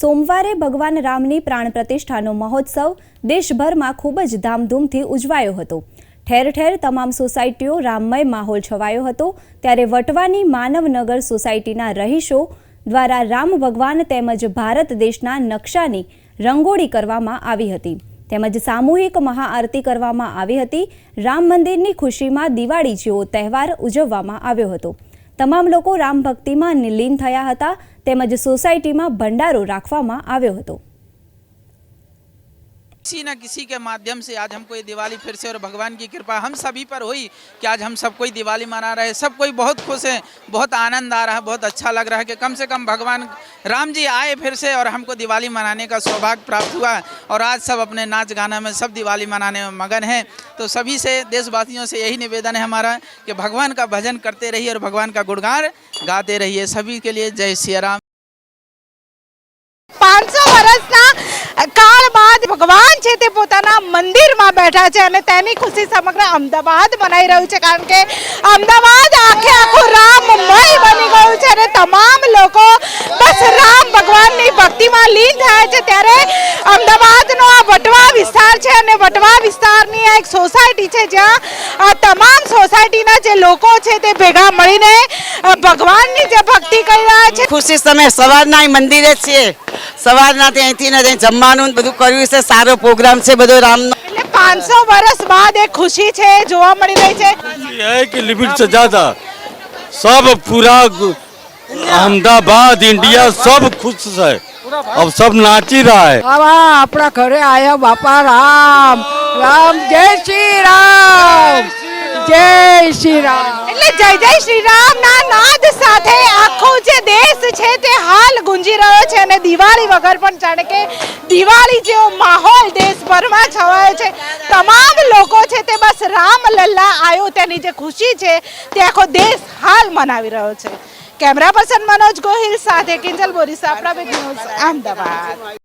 સોમવારે ભગવાન રામની પ્રાણ પ્રતિષ્ઠાનો મહોત્સવ દેશભરમાં ખૂબ જ ધામધૂમથી ઉજવાયો હતો. ઠેર ઠેર તમામ સોસાયટીઓ રામમય માહોલ છવાયો હતો. ત્યારે વટવાની માનવનગર સોસાયટીના રહીશો દ્વારા રામ ભગવાન તેમજ ભારત દેશના નકશાની રંગોળી કરવામાં આવી હતી. તેમજ સામૂહિક મહાઆરતી કરવામાં આવી હતી. રામ મંદિરની ખુશીમાં દિવાળી જેવો તહેવાર ઉજવવામાં આવ્યો હતો. તમામ લોકો રામ ભક્તિમાં નિલીન થયા હતા. તેમજ સોસાયટીમાં ભંડારો રાખવામાં આવ્યો હતો किसी न किसी के माध्यम से आज हमको ये दिवाली फिर से और भगवान की कृपा हम सभी पर हुई कि आज हम सब कोई दिवाली मना रहे हैं सब कोई बहुत खुश हैं बहुत आनंद आ रहा है बहुत अच्छा लग रहा है कि कम से कम भगवान राम जी आए फिर से और हमको दिवाली मनाने का सौभाग्य प्राप्त हुआ है और आज सब अपने नाच गाना में सब दिवाली मनाने में मगन हैं तो सभी से देशवासियों से यही निवेदन है हमारा कि भगवान का भजन करते रहिए और भगवान का गुणगान गाते रहिए सभी के लिए जय सिया મંદિરમાં બેઠા છે અને તેની ખુશી સમગ્ર અમદાવાદ મનાઈ રહ્યું છે, કારણ કે અમદાવાદ આખે આખું રામમય બની ગયું છે અને તમામ ભગવાનની ભક્તિમાં લીન થયા છે ત્યારે અમદાવાદનો આ વટવા વિસ્તાર છે અને વટવા વિસ્તારની આ એક સોસાયટી છે જ્યાં આ તમામ સોસાયટીના જે લોકો છે તે ભેગા મળીને અ, ભગવાનની જે ભક્તિ કરી રહ્યા છે ખુશી તમે સવારના અહીં મંદિરે જ છીએ સવારના ત્યાંથી ને ત્યાં જમવાનું ને બધું કર્યું છે સારો પ્રોગ્રામ છે બધો રામનો એટલે પાંચસો વર્ષ બાદ એક ખુશી છે એ જોવા મળી રહી છે ये है कि लिमिट से ज्यादा सब पूरा गु- अहमदाबाद इंडिया सब खुश है अब सब नाच ही रहा है આવા આપણા ઘરે આયા બાપા રામ રામ જય શ્રી રામ જય શ્રી રામ એટલે જય જય શ્રી રામના નાદ સાથે આખો જે દેશ છે તે હાલ ગુંજી રહ્યો છે અને દિવાળી વગર પણ જાણે કે દિવાળી જેવો માહોલ દેશભરમાં છવાયો છે તમામ લોકો છે તે બસ રામ લલ્લા આવ્યો તેની જે ખુશી છે તે આખો દેશ હાલ મનાવી રહ્યો છે કેમેરા પર્સન મનોજ ગોહિલ સાથે કિંજલ બોરીસા પ્રવેગ ન્યૂઝ અમદાવાદ.